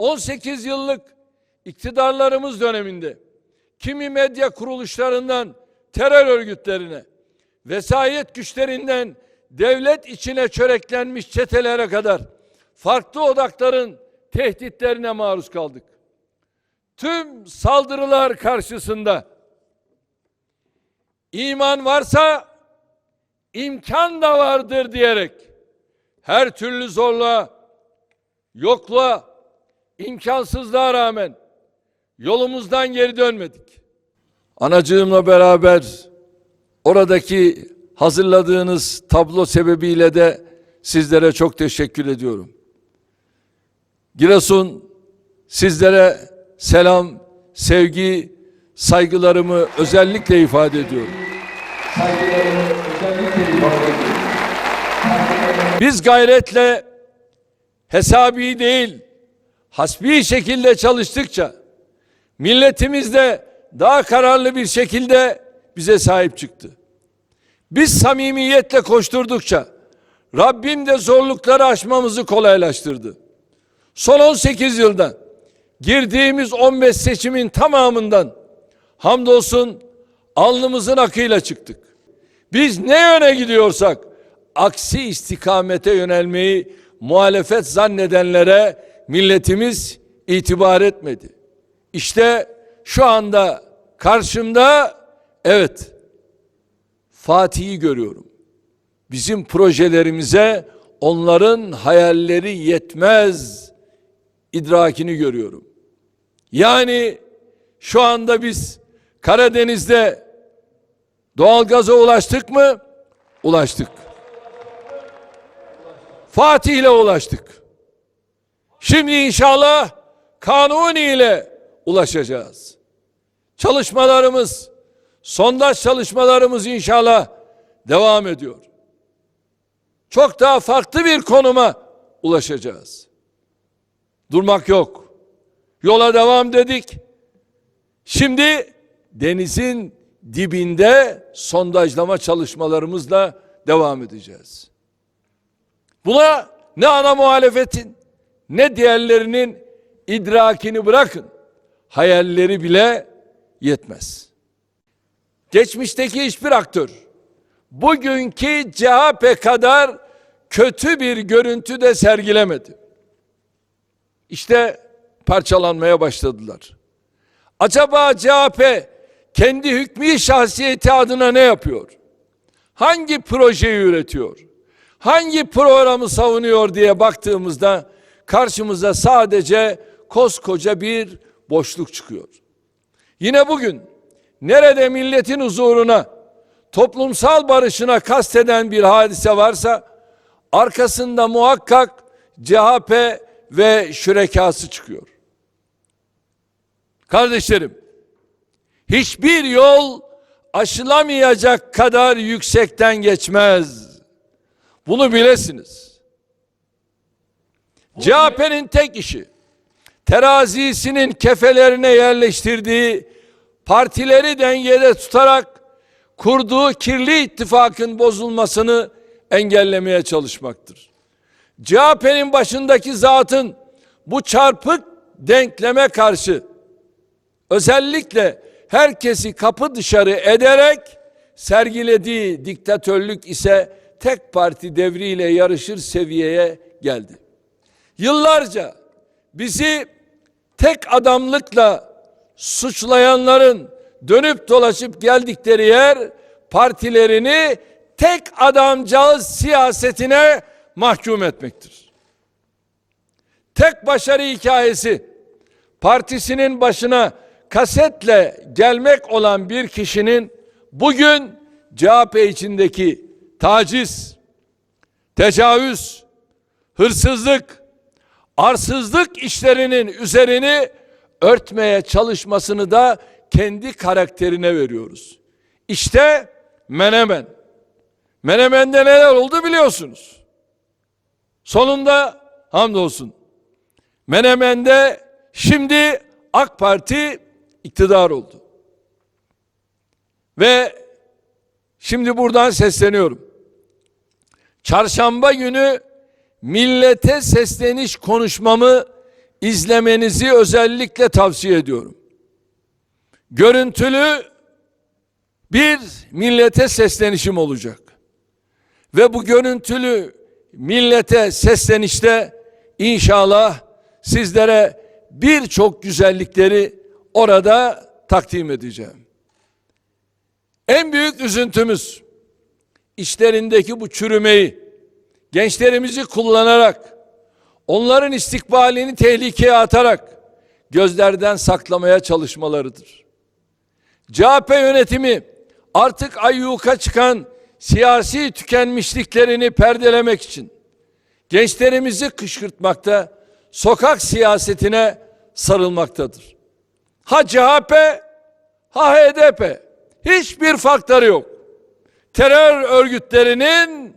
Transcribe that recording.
18 yıllık iktidarlarımız döneminde kimi medya kuruluşlarından terör örgütlerine, vesayet güçlerinden devlet içine çöreklenmiş çetelere kadar farklı odakların tehditlerine maruz kaldık. Tüm saldırılar karşısında iman varsa imkan da vardır diyerek her türlü zorluğa, yokluğa, imkansızlığa rağmen yolumuzdan geri dönmedik. Anacığımla beraber oradaki hazırladığınız tablo sebebiyle de sizlere çok teşekkür ediyorum. Giresun sizlere selam, sevgi, saygılarımı özellikle ifade ediyorum. Biz gayretle hesabi değil, hasbi şekilde çalıştıkça milletimiz de daha kararlı bir şekilde bize sahip çıktı. Biz samimiyetle koşturdukça Rabbim de zorlukları aşmamızı kolaylaştırdı. Son 18 yılda girdiğimiz 15 seçimin tamamından hamdolsun alnımızın akıyla çıktık. Biz ne yöne gidiyorsak aksi istikamete yönelmeyi muhalefet zannedenlere milletimiz itibar etmedi. İşte şu anda karşımda evet Fatih'i görüyorum. Bizim projelerimize onların hayalleri yetmez idrakini görüyorum. Yani şu anda biz Karadeniz'de doğalgaza ulaştık mı? Ulaştık. Fatih ile ulaştık. Şimdi inşallah Kanuni ile ulaşacağız. Çalışmalarımız, sondaj çalışmalarımız inşallah devam ediyor. Çok daha farklı bir konuma ulaşacağız. Durmak yok. Yola devam dedik. Şimdi denizin dibinde sondajlama çalışmalarımızla devam edeceğiz. Buna ne ana muhalefetin ne diğerlerinin idrakini bırakın. Hayalleri bile yetmez. Geçmişteki hiçbir aktör bugünkü CHP kadar kötü bir görüntü de sergilemedi. İşte parçalanmaya başladılar. Acaba CHP kendi hükmü şahsiyeti adına ne yapıyor? Hangi projeyi üretiyor? Hangi programı savunuyor diye baktığımızda karşımıza sadece koskoca bir boşluk çıkıyor. Yine bugün nerede milletin huzuruna, toplumsal barışına kasteden bir hadise varsa arkasında muhakkak CHP ve şürekası çıkıyor. Kardeşlerim, hiçbir yol aşılamayacak kadar yüksekten geçmez. Bunu bilesiniz. CHP'nin tek işi terazisinin kefelerine yerleştirdiği partileri dengede tutarak kurduğu kirli ittifakın bozulmasını engellemeye çalışmaktır. CHP'nin başındaki zatın bu çarpık denkleme karşı özellikle herkesi kapı dışarı ederek sergilediği diktatörlük ise tek parti devriyle yarışır seviyeye geldi. Yıllarca bizi tek adamlıkla suçlayanların dönüp dolaşıp geldikleri yer partilerini tek adamcağız siyasetine mahkum etmektir. Tek başarı hikayesi partisinin başına kasetle gelmek olan bir kişinin bugün CHP içindeki taciz, tecavüz, hırsızlık, arsızlık işlerinin üzerini örtmeye çalışmasını da kendi karakterine veriyoruz. İşte Menemen. Menemen'de neler oldu biliyorsunuz. Sonunda hamdolsun. Menemen'de şimdi AK Parti iktidar oldu. Ve şimdi buradan sesleniyorum. Çarşamba günü millete sesleniş konuşmamı izlemenizi özellikle tavsiye ediyorum. Görüntülü bir millete seslenişim olacak. Ve bu görüntülü millete seslenişte inşallah sizlere birçok güzellikleri orada takdim edeceğim. En büyük üzüntümüz işlerindeki bu çürümeyi gençlerimizi kullanarak onların istikbalini tehlikeye atarak gözlerden saklamaya çalışmalarıdır. CHP yönetimi artık ayyuka çıkan siyasi tükenmişliklerini perdelemek için gençlerimizi kışkırtmakta, sokak siyasetine sarılmaktadır. Ha CHP, ha HDP. Hiçbir farkları yok. Terör örgütlerinin